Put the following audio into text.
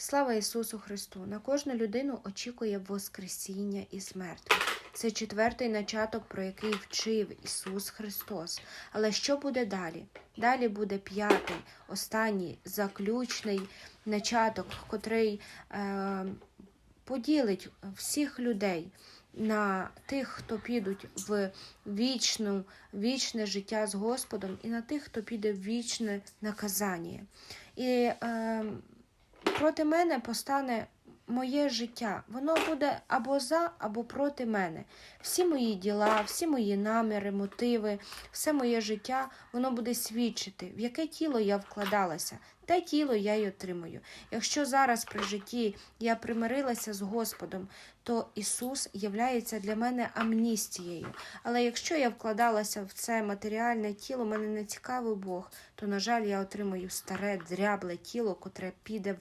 Слава Ісусу Христу! На кожну людину очікує Воскресіння із мертвих. Це четвертий начаток, про який вчив Ісус Христос. Але що буде далі? Далі буде п'ятий, останній, заключний начаток, котрий е, поділить всіх людей на тих, хто підуть в вічну, вічне життя з Господом, і на тих, хто піде в вічне наказання. І е, проти мене постане моє життя. Воно буде або за, або проти мене. Всі мої діла, всі мої наміри, мотиви, все моє життя, воно буде свідчити, в яке тіло я вкладалася. Те тіло я й отримую. Якщо зараз при житті я примирилася з Господом, то Ісус являється для мене амністією. Але якщо я вкладалася в це матеріальне тіло, мене не цікавий Бог, то, на жаль, я отримую старе, дрябле тіло, котре піде в